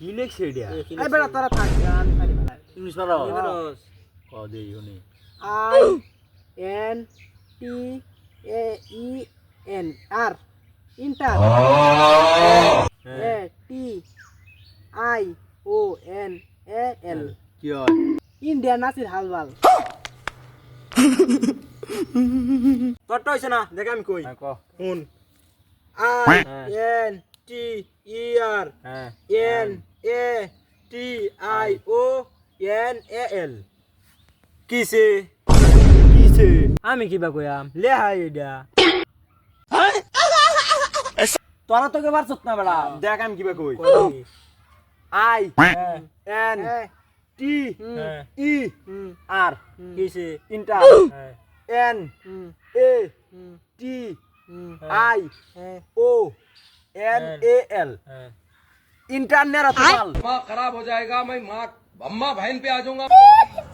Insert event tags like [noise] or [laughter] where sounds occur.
কি লেখছে এটা এই বেটা তোরা থাক আমি পারি না ইংলিশ পারো। ক দেই শুনি I N T A E N R inter A T I O N A L কি হয় ইন্ডিয়া নাসির হালবাল তোরটা হইছে না দেখ আমি কই ক শুন I. N T E R N A T I O N A L কিসে কিসে আমি কিবা কইয়াম? লে হাই এটা। তোরা তো কেবার চত না বেড়া? দেখ আমি কিবা কই। আই হ্যাঁ। এন হ্যাঁ। টি হ্যাঁ। E R. কিসে? Inter. N A T I O N A L. International खराब हो जाएगा मैं माँ अम्मा बहन पे आ जाऊँगा। [laughs]